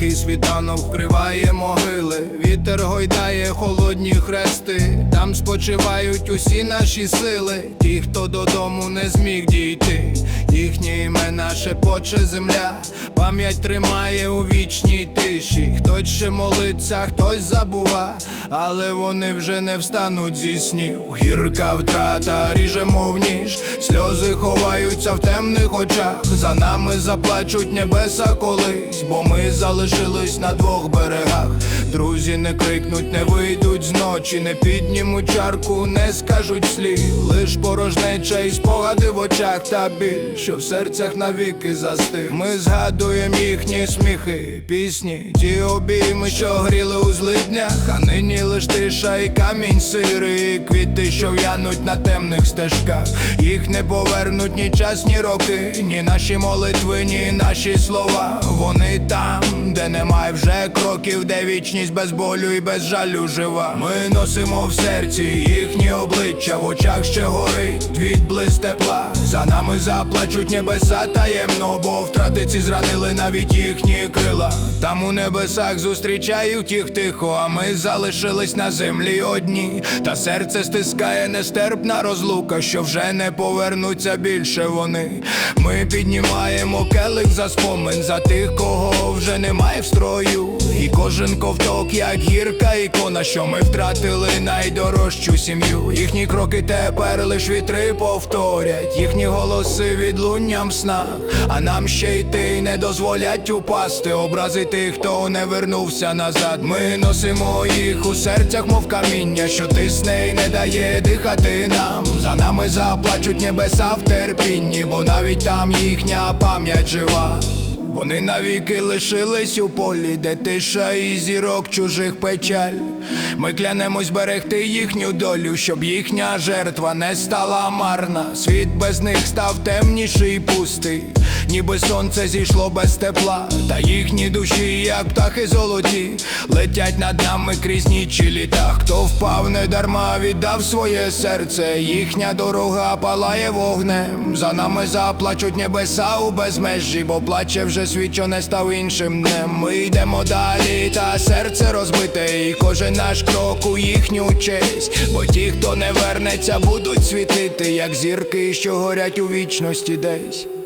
Тихий світанок вкриває могили, вітер гойдає холодні хрести. Там спочивають усі наші сили, ті, хто додому не зміг дійти. Їхні імена шепоче земля, пам'ять тримає у вічній тиші. Хтось ще молиться, хтось забува, але вони вже не встануть зі снів. Гірка втрата ріже мов ніж, сльози ховаються в темних очах. За нами заплачуть небеса колись, бо ми залишились на двох берегах. Друзі не крикнуть, не вийдуть з ночі, не піднімуть чарку, не скажуть слів. Лиш порожнеча і спогади в очах та біль, що в серцях навіки застиг. Ми згадуємо їхні сміхи, пісні, ті обійми, що гріли у злиднях, а нині лиш тиша і камінь сирий, і квіти, що в'януть на темних стежках. Їх не повернуть ні час, ні роки, ні наші молитви, ні наші слова. Вони там, де немає вже кроків, де вічність без болю і без жалю жива. Ми носимо в серці їхні обличчя, в очах ще горить відблиск тепла. За нами заплачуть небеса таємно, бо втрати ці зранили навіть їхні крила. Там у небесах зустрічають їх тихо, а ми залишились на землі одні. Та серце стискає нестерпна розлука, що вже не повернуться більше вони. Ми піднімаємо келих за спомин за тих, кого вже немає в строю. І кожен ковток, як гірка ікона, що ми втратили найдорожчу сім'ю. Їхні кроки тепер лиш вітри повторять, їхні голоси відлунням в снах. А нам ще йти не дозволять упасти. Образи тих, хто не вернувся назад. Ми носимо їх у серцях, мов каміння, що тисне і не дає дихати нам. За нами заплачуть небеса в терпінні, бо навіть там їхня пам'ять жива. Вони навіки лишились у полі, де тиша і зірок чужих печаль. Ми клянемось берегти їхню долю, щоб їхня жертва не стала марна. Світ без них став темніший і пустий, ніби сонце зійшло без тепла. Та їхні душі, як птахи золоті, летять над нами крізь ніч і літа. Хто впав не дарма, віддав своє серце. Їхня дорога палає вогнем. За нами заплачуть небеса у безмежі, бо плаче вже що не став іншим днем. Ми йдемо далі, та серце розбите, і кожен наш крок у їхню честь. Бо ті, хто не вернеться, будуть світити, як зірки, що горять у вічності десь.